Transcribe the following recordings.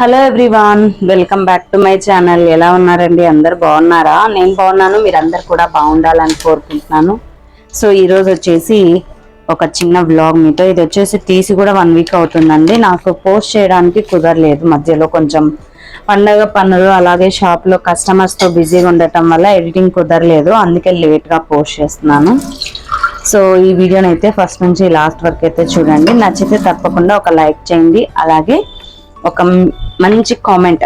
Hello everyone welcome back to my channel. ఎలా ఉన్నారండి? అందరు బాగున్నారా? నేను బాగున్నాను మీరు అందరు కూడా బాగుండాలని కోరుకుంటున్నాను. సో ఈరోజు వచ్చేసి ఒక చిన్న వ్లాగ్ మీతో. ఇది వచ్చేసి తీసి కూడా వన్ వీక్ అవుతుందండి. నాకు పోస్ట్ చేయడానికి కుదరలేదు. మధ్యలో కొంచెం పండగ పనులు అలాగే షాప్లో కస్టమర్స్తో బిజీగా ఉండటం వల్ల ఎడిటింగ్ కుదరలేదు. అందుకే లేట్గా పోస్ట్ చేస్తున్నాను. సో ఈ వీడియోని అయితే ఫస్ట్ నుంచి లాస్ట్ వరకు అయితే చూడండి. నచ్చితే తప్పకుండా ఒక లైక్ చేయండి. అలాగే ఒక మంచి కామెంట్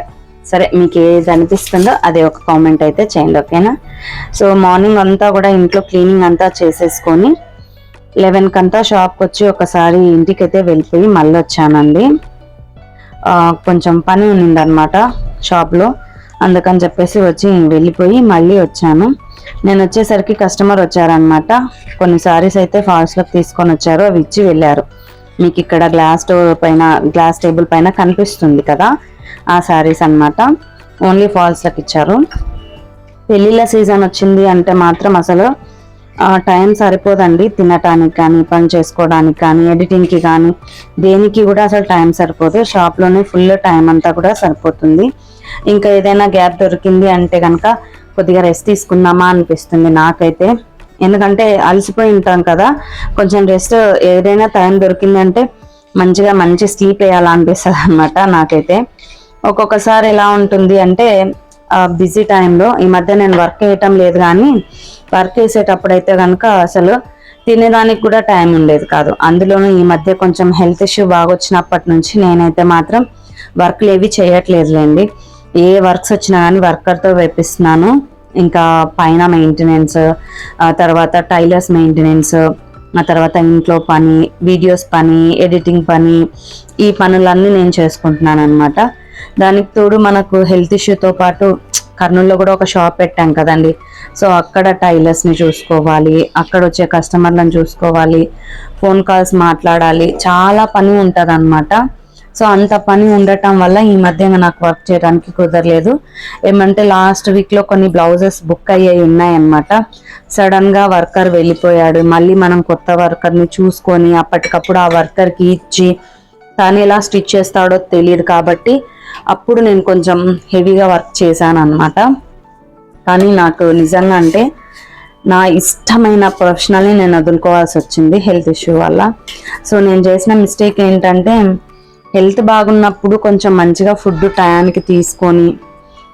సరే మీకు ఏది అనిపిస్తుందో అదే ఒక కామెంట్ అయితే చేయండి ఓకేనా? సో మార్నింగ్ అంతా కూడా ఇంట్లో క్లీనింగ్ అంతా చేసేసుకొని లెవెన్ కంతా షాప్కి వచ్చి ఒకసారి ఇంటికైతే వెళ్ళిపోయి మళ్ళీ వచ్చానండి. కొంచెం పని ఉన్నింది అనమాట షాప్లో అందుకని చెప్పేసి వచ్చి వెళ్ళిపోయి మళ్ళీ వచ్చాను. నేను వచ్చేసరికి కస్టమర్ వచ్చారనమాట కొన్ని సారీస్ అయితే ఫాల్స్లోకి తీసుకొని వచ్చారు అవి ఇచ్చి వెళ్ళారు. మీకు ఇక్కడ గ్లాస్ డోర్ పైన గ్లాస్ టేబుల్ పైన కనిపిస్తుంది కదా? ఆ శారీస్ అన్నమాట. ఓన్లీ ఫాల్స్లోకి ఇచ్చారు. పెళ్ళిళ్ళ సీజన్ వచ్చింది అంటే మాత్రం అసలు టైం సరిపోదండి. తినటానికి కానీ పని చేసుకోవడానికి కానీ ఎడిటింగ్కి కానీ దేనికి కూడా అసలు టైం సరిపోదు. షాప్లోనే ఫుల్ టైం అంతా కూడా సరిపోతుంది. ఇంకా ఏదైనా గ్యాప్ దొరికింది అంటే కనుక కొద్దిగా రెస్ట్ తీసుకుందామా అనిపిస్తుంది నాకైతే. ఎందుకంటే అలసిపోయి ఉంటాం కదా కొంచెం రెస్ట్ ఏదైనా టైం దొరికింది అంటే మంచిగా మంచి స్లీప్ వేయాలనిపిస్తుంది అనమాట నాకైతే. ఒక్కొక్కసారి ఎలా ఉంటుంది అంటే బిజీ టైంలో ఈ మధ్య నేను వర్క్ చేయటం లేదు కానీ వర్క్ చేసేటప్పుడు అయితే కనుక అసలు తినేదానికి కూడా టైం ఉండేది కాదు. అందులోనూ ఈ మధ్య కొంచెం హెల్త్ ఇష్యూ బాగా వచ్చినప్పటి నుంచి నేనైతే మాత్రం వర్క్లు ఏవి చేయట్లేదులేండి. ఏ వర్క్స్ వచ్చినా కానీ వర్కర్తో వేపిస్తున్నాను. ఇంకా పైన మెయింటెనెన్స్ ఆ తర్వాత టైలర్స్ మెయింటెనెన్స్ ఆ తర్వాత ఇంట్లో పని వీడియోస్ పని ఎడిటింగ్ పని ఈ పనులన్నీ నేను చేసుకుంటున్నాను అనమాట దానికి తోడు మనకు హెల్త్ ఇష్యూతో పాటు కర్నూలులో కూడా ఒక షాప్ పెట్టాం కదండి. సో అక్కడ టైలర్స్ని చూసుకోవాలి అక్కడ వచ్చే కస్టమర్లను చూసుకోవాలి ఫోన్ కాల్స్ మాట్లాడాలి చాలా పని ఉంటుంది సో అంత పని ఉండటం వల్ల ఈ మధ్య నాకు వర్క్ చేయడానికి కుదరలేదు. ఏమంటే లాస్ట్ వీక్లో కొన్ని బ్లౌజెస్ బుక్ అయ్యాయి ఉన్నాయన్నమాట. సడన్గా వర్కర్ వెళ్ళిపోయాడు. మళ్ళీ మనం కొత్త వర్కర్ని చూసుకొని అప్పటికప్పుడు ఆ వర్కర్కి ఇచ్చి తాను ఎలా స్టిచ్ చేస్తాడో తెలియదు కాబట్టి అప్పుడు నేను కొంచెం హెవీగా వర్క్ చేశాను అనమాట కానీ నాకు నిజంగా అంటే నా ఇష్టమైన ప్రొఫెషనల్ని నేను వదులుకోవాల్సి వచ్చింది హెల్త్ ఇష్యూ వల్ల. సో నేను చేసిన మిస్టేక్ ఏంటంటే హెల్త్ బాగున్నప్పుడు కొంచెం మంచిగా ఫుడ్ టయానికి తీసుకొని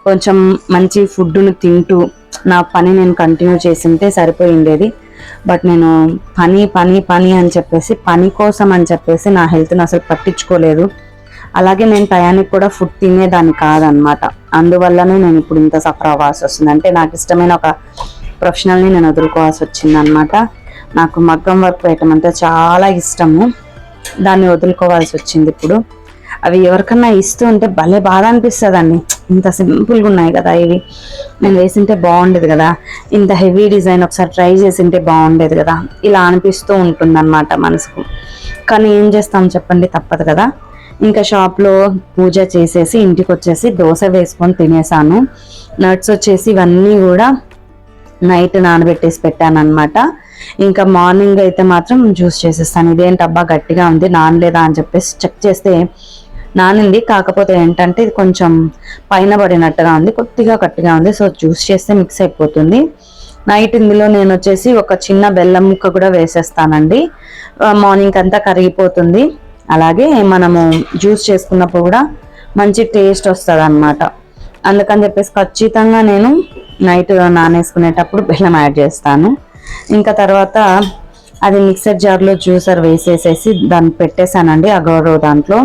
కొంచెం మంచి ఫుడ్ను తింటూ నా పని నేను కంటిన్యూ చేసింటే సరిపోయిండేది. బట్ నేను పని పని పని అని చెప్పేసి పని కోసం అని చెప్పేసి నా హెల్త్ని అసలు పట్టించుకోలేదు. అలాగే నేను టయానికి కూడా ఫుడ్ తినేదాన్ని కాదనమాట అందువల్లనే నేను ఇప్పుడు ఇంత సఫర్ అవ్వాల్సి వస్తుంది. అంటే నాకు ఇష్టమైన ఒక ప్రొఫెషనల్ని నేను వదులుకోవాల్సి వచ్చిందనమాట నాకు మగ్గం వర్క్ వేయటం అంటే చాలా ఇష్టము. దాన్ని వదులుకోవాల్సి వచ్చింది ఇప్పుడు. అవి ఎవరికన్నా ఇస్తూ ఉంటే భలే బాధ అనిపిస్తుందండి ఇంత సింపుల్గా ఉన్నాయి కదా ఇవి. నేను వేసింటే బాగుండేది కదా. ఇంత హెవీ డిజైన్ ఒకసారి ట్రై చేసింటే బాగుండేది కదా. ఇలా అనిపిస్తూ ఉంటుందన్నమాట మనసుకు. కానీ ఏం చేస్తాం చెప్పండి తప్పదు కదా. ఇంకా షాప్లో పూజ చేసేసి ఇంటికి వచ్చేసి దోశ వేసుకొని తినేసాను. నట్స్ వచ్చేసి ఇవన్నీ కూడా నైట్ నానబెట్టేసి పెట్టాను అనమాట ఇంకా మార్నింగ్ అయితే మాత్రం జ్యూస్ చేసేస్తాను. ఇదేంటబ్బా గట్టిగా ఉంది నానలేదా అని చెప్పేసి చెక్ చేస్తే నానింది. కాకపోతే ఏంటంటే ఇది కొంచెం పైన పడినట్టుగా ఉంది కొద్దిగా గట్టిగా ఉంది. సో జ్యూస్ చేస్తే మిక్స్ అయిపోతుంది. నైట్ ఇందులో నేను వచ్చేసి ఒక చిన్న బెల్లం ముక్క కూడా వేసేస్తానండి. మార్నింగ్ అంతా కరిగిపోతుంది. అలాగే మనము జ్యూస్ చేసుకున్నప్పుడు కూడా మంచి టేస్ట్ వస్తుంది అనమాట అందుకని చెప్పేసి ఖచ్చితంగా నేను నైట్ నానేసుకునేటప్పుడు బెల్లం యాడ్ చేస్తాను. ఇంకా తర్వాత అది మిక్సర్ జార్లో జ్యూసర్ వేసేసేసి దాన్ని పెట్టేశానండి అగౌరవ దాంట్లో.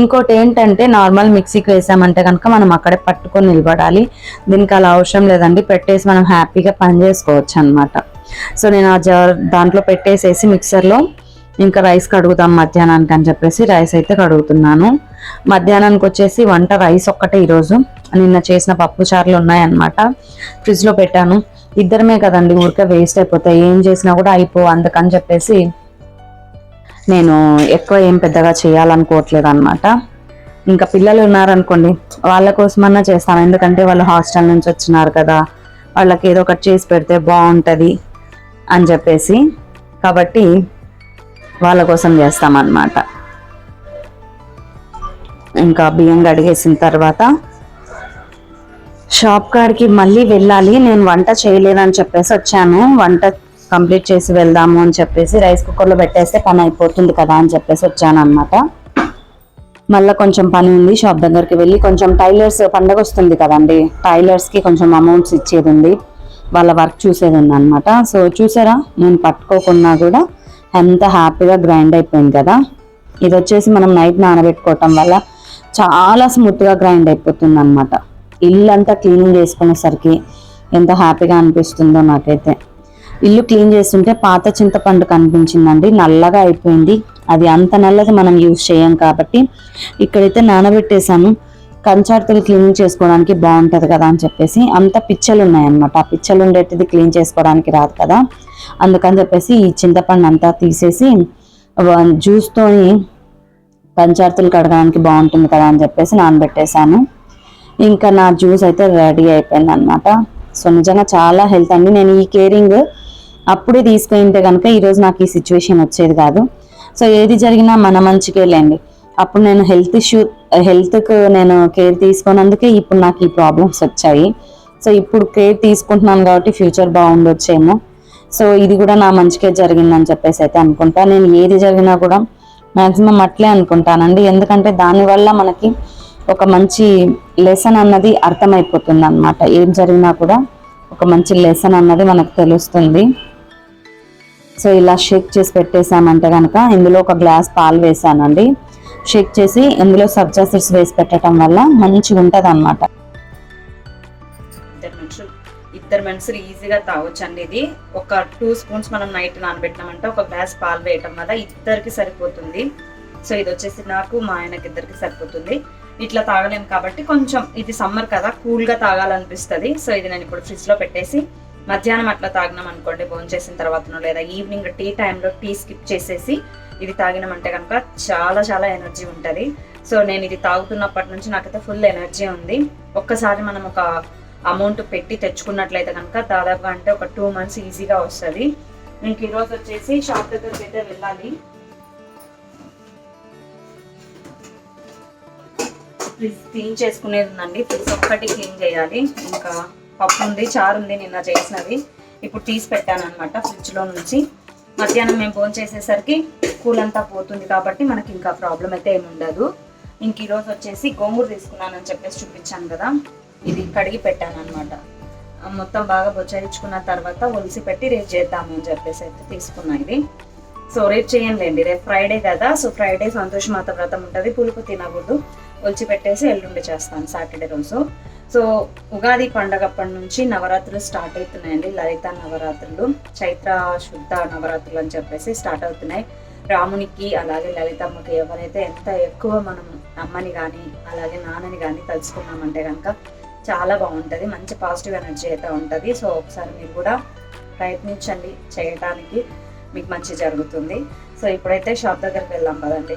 ఇంకోటి ఏంటంటే నార్మల్ మిక్సీకి వేసామంటే కనుక మనం అక్కడే పట్టుకొని నిలబడాలి. దీనికి అలా అవసరం లేదండి. పెట్టేసి మనం హ్యాపీగా పని చేసుకోవచ్చు అనమాట సో నేను ఆ జార్ దాంట్లో పెట్టేసేసి మిక్సర్లో ఇంకా రైస్ కడుగుతాం మధ్యాహ్నానికి అని చెప్పేసి రైస్ అయితే కడుగుతున్నాను. మధ్యాహ్నానికి వచ్చేసి వంట రైస్ ఒక్కటే ఈరోజు. నిన్న చేసిన పప్పు చారులు ఉన్నాయన్నమాట. ఫ్రిడ్జ్లో పెట్టాను. ఇద్దరమే కదండి ఊరికే వేస్ట్ అయిపోతాయి. ఏం చేసినా కూడా అయిపో అందుకని చెప్పేసి నేను ఎక్కువ ఏం పెద్దగా చేయాలనుకోవట్లేదు అనమాట ఇంకా పిల్లలు ఉన్నారనుకోండి వాళ్ళ కోసమన్నా చేస్తాను. ఎందుకంటే వాళ్ళు హాస్టల్ నుంచి వచ్చినారు కదా వాళ్ళకి ఏదో ఒకటి చేసి పెడితే బాగుంటుంది అని చెప్పేసి. కాబట్టి వాళ్ళ కోసం చేస్తామన్నమాట. ఇంకా బియ్యం కడిగేసిన తర్వాత షాప్ కాడికి మళ్ళీ వెళ్ళాలి నేను వంట చేయలేదని చెప్పేసి వచ్చాను. వంట కంప్లీట్ చేసి వెళ్దాము అని చెప్పేసి రైస్ కుక్కర్లో పెట్టేస్తే పని అయిపోతుంది కదా అని చెప్పేసి వచ్చాను అనమాట మళ్ళీ కొంచెం పని ఉంది షాప్ దగ్గరికి వెళ్ళి కొంచెం టైలర్స్ పండగ వస్తుంది కదండి టైలర్స్కి కొంచెం అమౌంట్స్ ఇచ్చేది ఉంది. వాళ్ళ వర్క్ చూసేది ఉంది అనమాట సో చూసారా నేను పట్టుకోకున్నా కూడా ఎంత హ్యాపీగా గ్రైండ్ అయిపోయింది కదా. ఇది వచ్చేసి మనం నైట్ నానబెట్టుకోవటం వల్ల చాలా స్మూత్గా గ్రైండ్ అయిపోతుంది అనమాట ఇల్లు క్లీన్ చేసుకునేసరికి ఎంత హ్యాపీగా అనిపిస్తుందో నాకైతే. ఇల్లు క్లీన్ చేస్తుంటే పాత చింతపండు కనిపించిందండి నల్లగా అయిపోయింది. అది అంత నల్లది మనం యూజ్ చేయం కాబట్టి ఇక్కడైతే నానబెట్టేశాను. కంచార్తలు క్లీన్ చేసుకోవడానికి బాగుంటుంది కదా అని చెప్పేసి అంత పిచ్చలు ఉన్నాయన్నమాట. ఆ పిచ్చలు ఉండేటిది క్లీన్ చేసుకోవడానికి రాదు కదా. అందుకని చెప్పేసి ఈ చింతపండు అంతా తీసేసి జ్యూస్తోని పంచార్తలు కడగడానికి బాగుంటుంది కదా అని చెప్పేసి నానబెట్టేశాను. ఇంకా నా జ్యూస్ అయితే రెడీ అయిపోయింది అనమాట సో నిజంగా చాలా హెల్త్ అండి. నేను ఈ కేరింగ్ అప్పుడే తీసుకుంటే కనుక ఈరోజు నాకు ఈ సిచ్యువేషన్ వచ్చేది కాదు. సో ఏది జరిగినా మన మంచికే లేండి. అప్పుడు నేను హెల్త్ ఇష్యూ హెల్త్కు నేను కేర్ తీసుకున్నందుకే ఇప్పుడు నాకు ఈ ప్రాబ్లమ్స్ వచ్చాయి. సో ఇప్పుడు కేర్ తీసుకుంటున్నాను కాబట్టి ఫ్యూచర్ బాగుండొచ్చేమో. సో ఇది కూడా నా మంచికే జరిగిందని చెప్పేసి అయితే అనుకుంటా. నేను ఏది జరిగినా కూడా మాక్సిమం అట్లే అనుకుంటానండి. ఎందుకంటే దానివల్ల మనకి ఒక మంచి లెసన్ అన్నది అర్థమైపోతుంది అనమాట ఏం జరిగినా కూడా ఒక మంచి లెసన్ అన్నది మనకు తెలుస్తుంది. సో ఇలా షేక్ చేసి పెట్టేసామంటే కనుక ఇందులో ఒక గ్లాస్ పాలు వేసానండి షేక్ చేసి ఇందులో సబ్జా సీడ్స్ వేసి పెట్టడం వల్ల మంచిగా ఉంటుంది అనమాట ఇద్దరు మనుషులు ఈజీగా తాగొచ్చు అండి ఇది. ఒక టూ స్పూన్స్ మనం నైట్ నానబెట్టినామంటే ఒక గ్లాస్ పాలు వేయటం వల్ల ఇద్దరికి సరిపోతుంది. సో ఇది వచ్చేసి నాకు మా ఆయనకి ఇద్దరికి సరిపోతుంది. ఇట్లా తాగలేము కాబట్టి కొంచెం ఇది సమ్మర్ కదా కూల్గా తాగాలనిపిస్తుంది. సో ఇది నేను ఇప్పుడు ఫ్రిడ్జ్లో పెట్టేసి మధ్యాహ్నం అట్లా తాగినాం అనుకోండి భోజనం చేసిన తర్వాతనో లేదా ఈవినింగ్ టీ టైంలో టీ స్కిప్ చేసేసి ఇది తాగినామంటే కనుక చాలా చాలా ఎనర్జీ ఉంటుంది. సో నేను ఇది తాగుతున్నప్పటి నుంచి నాకైతే ఫుల్ ఎనర్జీ ఉంది. ఒక్కసారి మనం ఒక అమౌంట్ పెట్టి తెచ్చుకున్నట్లయితే కనుక దాదాపుగా అంటే ఒక టూ మంత్స్ ఈజీగా వస్తుంది. ఇంక ఈరోజు వచ్చేసి షాప్ దగ్గరికి అయితే వెళ్ళాలి. ఫ్రిడ్జ్ క్లీన్ చేసుకునేది ఉందండి ఫ్రిడ్జ్ ఒక్కటి క్లీన్ చేయాలి. ఇంకా పప్పు ఉంది చారు ఉంది నిన్న చేసినది. ఇప్పుడు తీసి పెట్టాను అనమాట ఫ్రిడ్జ్లో నుంచి. మధ్యాహ్నం మేము ఫోన్ చేసేసరికి కూల్ అంతా పోతుంది కాబట్టి మనకి ఇంకా ప్రాబ్లం అయితే ఏమి ఉండదు. ఇంక ఈరోజు వచ్చేసి గోంగూర తీసుకున్నానని చెప్పేసి చూపించాను కదా. ఇది కడిగి పెట్టాను అనమాట మొత్తం బాగా బొచ్చాయించుకున్న తర్వాత ఒలిసి పెట్టి రేపు చేద్దాము అని చెప్పేసి అయితే తీసుకున్నా ఇది. సో రేపు చేయండి రేపు ఫ్రైడే కదా. సో ఫ్రైడే సంతోషమాత వ్రతం ఉంటుంది. పులుపు తినకూడదు. ఒలిచి పెట్టేసి ఎల్లుండి చేస్తాను సాటర్డే రోజు. సో ఉగాది పండగప్పటి నుంచి నవరాత్రులు స్టార్ట్ అవుతున్నాయండి. లలిత నవరాత్రులు చైత్ర శుద్ధ నవరాత్రులు అని చెప్పేసి స్టార్ట్ అవుతున్నాయి. రామునికి అలాగే లలితమ్మకి ఎవరైతే ఎంత ఎక్కువ మనం అమ్మని కానీ అలాగే నాన్నని కానీ తలుచుకున్నామంటే కనుక చాలా బాగుంటుంది. మంచి పాజిటివ్ ఎనర్జీ అయితే ఉంటుంది. సో ఒకసారి మీరు కూడా ప్రయత్నించండి. చేయడానికి మీకు మంచి జరుగుతుంది. సో ఇప్పుడైతే షాప్ దగ్గరికి వెళ్దాం కదండి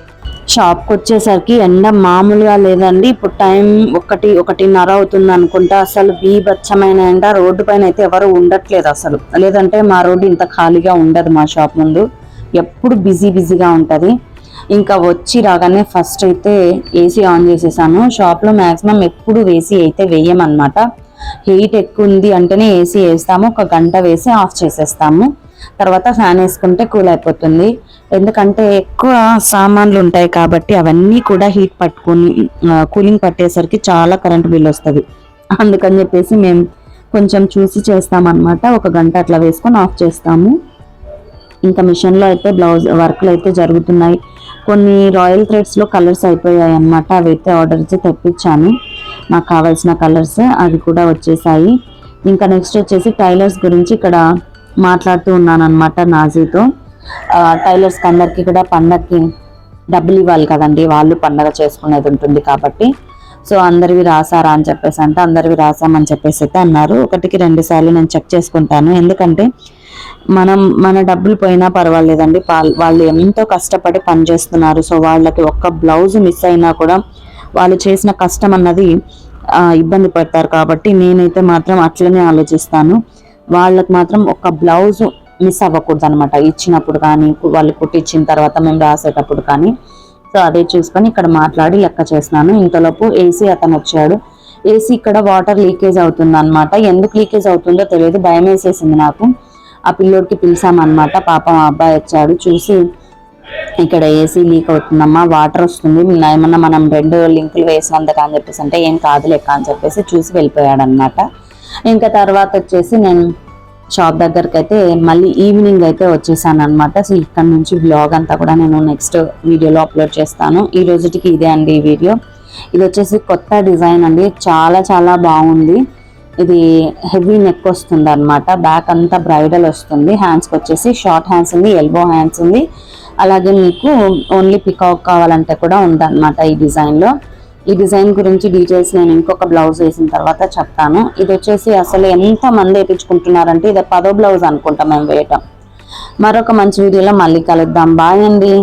షాప్కి వచ్చేసరికి ఎండ మామూలుగా లేదండి. ఇప్పుడు టైం ఒకటి ఒకటిన్నర అవుతుంది అనుకుంటా. అసలు బీభత్సమైన ఎండ. రోడ్డు పైన అయితే ఎవరు ఉండట్లేదు అసలు. లేదంటే మా రోడ్డు ఇంత ఖాళీగా ఉండదు మా షాప్ ముందు. ఎప్పుడు బిజీ బిజీగా ఉంటుంది. ఇంకా వచ్చి రాగానే ఫస్ట్ అయితే ఏసీ ఆన్ చేసేసాను. షాప్లో మ్యాక్సిమం ఎప్పుడు ఏసీ అయితే వేయమన్నమాట. హీట్ ఎక్కువ ఉంది అంటేనే ఏసీ వేస్తాము. ఒక గంట వేసి ఆఫ్ చేసేస్తాము. తర్వాత ఫ్యాన్ వేసుకుంటే కూల్ అయిపోతుంది. ఎందుకంటే ఎక్కువ సామాన్లు ఉంటాయి కాబట్టి అవన్నీ కూడా హీట్ పట్టుకొని కూలింగ్ పట్టేసరికి చాలా కరెంట్ బిల్ వస్తుంది. అందుకని చెప్పేసి మేము కొంచెం చూసి చేస్తామన్నమాట. ఒక గంట అట్లా వేసుకొని ఆఫ్ చేస్తాము. ఇంకా మిషన్లో అయితే బ్లౌజ్ వర్క్లు అయితే జరుగుతున్నాయి. కొన్ని రాయల్ థ్రెడ్స్లో కలర్స్ అయిపోయాయి అనమాట అవి అయితే ఆర్డర్ ఇచ్చి తెప్పించాను. నాకు కావాల్సిన కలర్స్ అవి కూడా వచ్చేసాయి. ఇంకా నెక్స్ట్ వచ్చేసి టైలర్స్ గురించి ఇక్కడ మాట్లాడుతూ ఉన్నాను అనమాట నాజీతో టైలర్స్కి అందరికీ కూడా పండగకి డబ్బులు ఇవ్వాలి కదండి. వాళ్ళు పండగ చేసుకునేది ఉంటుంది కాబట్టి. సో అందరివి రాసారా అని చెప్పేసి అంటే అందరివి రాసామని చెప్పేసి అయితే అన్నారు. ఒకటికి రెండు సార్లు నేను చెక్ చేసుకుంటాను. ఎందుకంటే మనం మన డబ్బులు పోయినా పర్వాలేదండి. వాళ్ళు ఎంతో కష్టపడి పనిచేస్తున్నారు సో వాళ్ళకి ఒక్క బ్లౌజ్ మిస్ అయినా కూడా వాళ్ళు చేసిన కష్టం అన్నది ఇబ్బంది పడతారు కాబట్టి నేనైతే మాత్రం అట్లనే ఆలోచిస్తాను. వాళ్ళకి మాత్రం ఒక బ్లౌజ్ మిస్ అవ్వకూడదు అనమాట ఇచ్చినప్పుడు కానీ వాళ్ళు కుట్టించిన తర్వాత మేము రాసేటప్పుడు కానీ. సో అదే చూసుకొని ఇక్కడ మాట్లాడి లెక్క చేసినాను ఇంతలోపు ఏసీ అతను వచ్చాడు. ఏసీ ఇక్కడ వాటర్ లీకేజ్ అవుతుంది అనమాట ఎందుకు లీకేజ్ అవుతుందో తెలియదు. భయం వేసేసింది నాకు. ఆ పిల్లోడికి పిలిచామన్నమాట. పాపం ఆ అబ్బాయి వచ్చాడు. చూసి ఇక్కడ ఏసీ లీక్ అవుతుందమ్మా వాటర్ వస్తుంది. ఏమన్నా మనం రెండు లింకులు వేసినందుకు అని చెప్పేసి అంటే ఏం కాదు లెక్క అని చెప్పేసి చూసి వెళ్ళిపోయాడు అనమాట ఇంకా తర్వాత వచ్చేసి నేను షాప్ దగ్గరికి అయితే మళ్ళీ ఈవినింగ్ అయితే వచ్చేసాను అనమాట సో ఇక్కడ నుంచి బ్లాగ్ అంతా కూడా నేను నెక్స్ట్ వీడియోలో అప్లోడ్ చేస్తాను. ఈ రోజుటికి ఇదే అండి ఈ వీడియో. ఇది వచ్చేసి కొత్త డిజైన్ అండి. చాలా చాలా బాగుంది. ఇది హెవీ నెక్ వస్తుంది అనమాట బ్యాక్ అంతా బ్రైడల్ వస్తుంది. హ్యాండ్స్కి వచ్చేసి షార్ట్ హ్యాండ్స్ ఉంది ఎల్బో హ్యాండ్స్ ఉంది. అలాగే మీకు ఓన్లీ పికాక్ కావాలంటే కూడా ఉందన్నమాట ఈ డిజైన్లో ఈ డిజైన్ గురించి డీటెయిల్స్ నేను ఇంకొక బ్లౌజ్ వేసిన తర్వాత చెప్తాను. ఇది వచ్చేసి అసలు ఎంత మంది వేయించుకుంటున్నారంటే ఇది పదో బ్లౌజ్ అనుకుంటా మేము వేయటం. మరొక మంచి వీడియోలో మళ్ళీ కలుద్దాం. బాయ్ అండి.